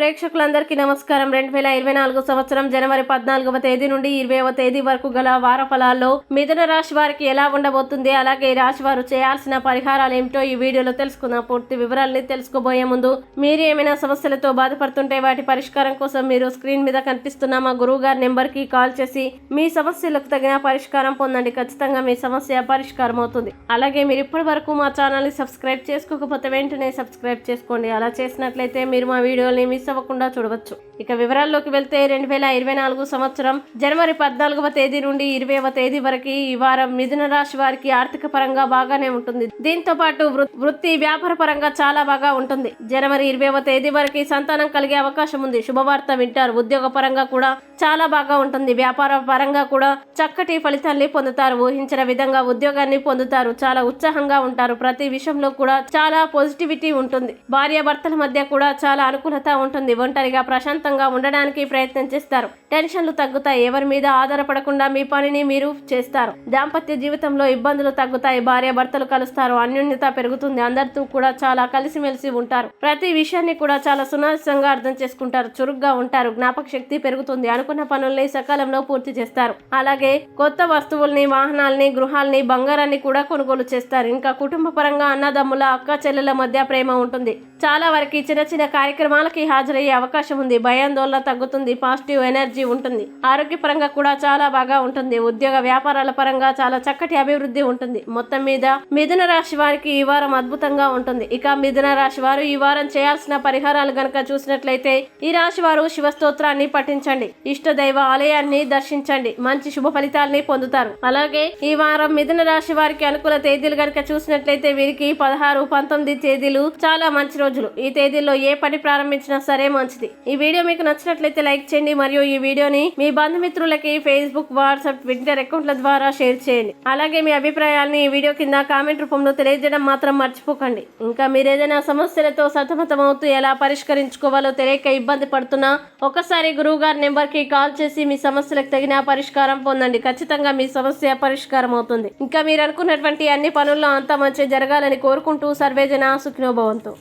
ప్రేక్షకులందరికీ నమస్కారం. రెండు వేల ఇరవై నాలుగు సంవత్సరం జనవరి పద్నాలుగవ తేదీ నుండి ఇరవైవ తేదీ వరకు గల వార ఫలాల్లో మిథున రాశి వారికి ఎలా ఉండబోతుంది అలాగే ఈ రాశి వారు చేయాల్సిన పరిహారాలు ఏమిటో ఈ వీడియోలో తెలుసుకుందాం. పూర్తి వివరాలని తెలుసుకోబోయే ముందు మీరు ఏమైనా సమస్యలతో బాధపడుతుంటే వాటి పరిష్కారం కోసం మీరు స్క్రీన్ మీద కనిపిస్తున్న మా గురువు గారి నెంబర్కి కాల్ చేసి మీ సమస్యలకు తగిన పరిష్కారం పొందండి. ఖచ్చితంగా మీ సమస్య పరిష్కారం అవుతుంది. అలాగే మీరు ఇప్పటి వరకు మా ఛానల్ని సబ్స్క్రైబ్ చేసుకోకపోతే వెంటనే సబ్స్క్రైబ్ చేసుకోండి. అలా చేసినట్లయితే మీరు మా వీడియోని మిస్ అవ్వకుండా చూడవచ్చు. ఇక వివరాల్లోకి వెళ్తే రెండు వేల ఇరవై నాలుగు సంవత్సరం జనవరి పద్నాలుగవ తేదీ నుండి ఇరవైవ తేదీ వరకు ఈ వారం మిథున రాశి వారికి ఆర్థిక పరంగా బాగానే ఉంటుంది. దీంతో పాటు వృ- వృత్తి వ్యాపార పరంగా చాలా బాగా ఉంటుంది. జనవరి ఇరవైవ తేదీ వరకు సంతానం కలిగే అవకాశం ఉంది. శుభవార్త వింటారు. ఉద్యోగ పరంగా కూడా చాలా బాగా ఉంటుంది. వ్యాపార పరంగా కూడా చక్కటి ఫలితాల్ని పొందుతారు. ఊహించిన విధంగా ఉద్యోగాన్ని పొందుతారు. చాలా ఉత్సాహంగా ఉంటారు. ప్రతి విషయంలో కూడా చాలా పాజిటివిటీ ఉంటుంది. భార్య భర్తల మధ్య కూడా చాలా అనుకూలత ఉంటుంది ఒంటరిగా ప్రశాంతంగా ఉండడానికి ప్రయత్నం చేస్తారు. టెన్షన్లు తగ్గుతాయి. ఎవరి మీద ఆధారపడకుండా మీ పనిని మీరు చేస్తారు. దాంపత్య జీవితంలో ఇబ్బందులు తగ్గుతాయి. భార్య భర్తలు కలుస్తారు. అన్యోన్యత పెరుగుతుంది. అందరితో కూడా చాలా కలిసిమెలిసి ఉంటారు. ప్రతి విషయాన్ని కూడా చాలా సునాశంగా అర్థం చేసుకుంటారు. చురుగ్గా ఉంటారు. జ్ఞాపక శక్తి పెరుగుతుంది. అనుకున్న పనుల్ని సకాలంలో పూర్తి చేస్తారు. అలాగే కొత్త వస్తువుల్ని వాహనాల్ని గృహాల్ని బంగారాన్ని కూడా కొనుగోలు చేస్తారు. ఇంకా కుటుంబ పరంగా అన్నదమ్ముల అక్క చెల్లెల మధ్య ప్రేమ ఉంటుంది. చాలా వరకు చిన్న చిన్న కార్యక్రమాలకి హాజరయ్యే అవకాశం ఉంది. భయాందోళన తగ్గుతుంది. పాజిటివ్ ఎనర్జీ ఉంటుంది. ఆరోగ్యపరంగా కూడా చాలా బాగా ఉంటుంది. ఉద్యోగ వ్యాపారాల పరంగా చాలా చక్కటి అభివృద్ధి ఉంటుంది. మొత్తం మీద మిథున రాశి వారికి ఈ వారం అద్భుతంగా ఉంటుంది. ఇక మిథున రాశి వారు ఈ వారం చేయాల్సిన పరిహారాలు గనక చూసినట్లయితే ఈ రాశి వారు శివ స్తోత్రాన్ని పఠించండి. ఇష్ట దైవ ఆలయాన్ని దర్శించండి. మంచి శుభ ఫలితాల్ని పొందుతారు. అలాగే ఈ వారం మిథున రాశి వారికి అనుకూల తేదీలు గనక చూసినట్లయితే వీరికి పదహారు పంతొమ్మిది తేదీలు చాలా మంచి రోజులు. ఈ తేదీల్లో ఏ పని ప్రారంభించినా సరే మంచిది. ఈ వీడియో మీకు నచ్చినట్లయితే లైక్ చేయండి మరియు ఈ వీడియోని మీ బంధుమిత్రులకి ఫేస్బుక్ వాట్సాప్ ట్విట్టర్ అకౌంట్ల ద్వారా షేర్ చేయండి. అలాగే మీ అభిప్రాయాల్ని ఈ వీడియో కింద కామెంట్ రూపంలో తెలియజేయడం మాత్రం మర్చిపోకండి. ఇంకా మీరు ఏదైనా సమస్యలతో సతమతమవుతూ ఎలా పరిష్కరించుకోవాలో తెలియక ఇబ్బంది పడుతున్నా ఒకసారి గురువు గారి నెంబర్కి కాల్ చేసి మీ సమస్యలకు తగిన పరిష్కారం పొందండి. ఖచ్చితంగా మీ సమస్య పరిష్కారం అవుతుంది. ఇంకా మీరు అనుకున్నటువంటి అన్ని పనుల్లో అంతా మంచి జరగాలని కోరుకుంటూ సర్వేజన సుఖినోభవంతో.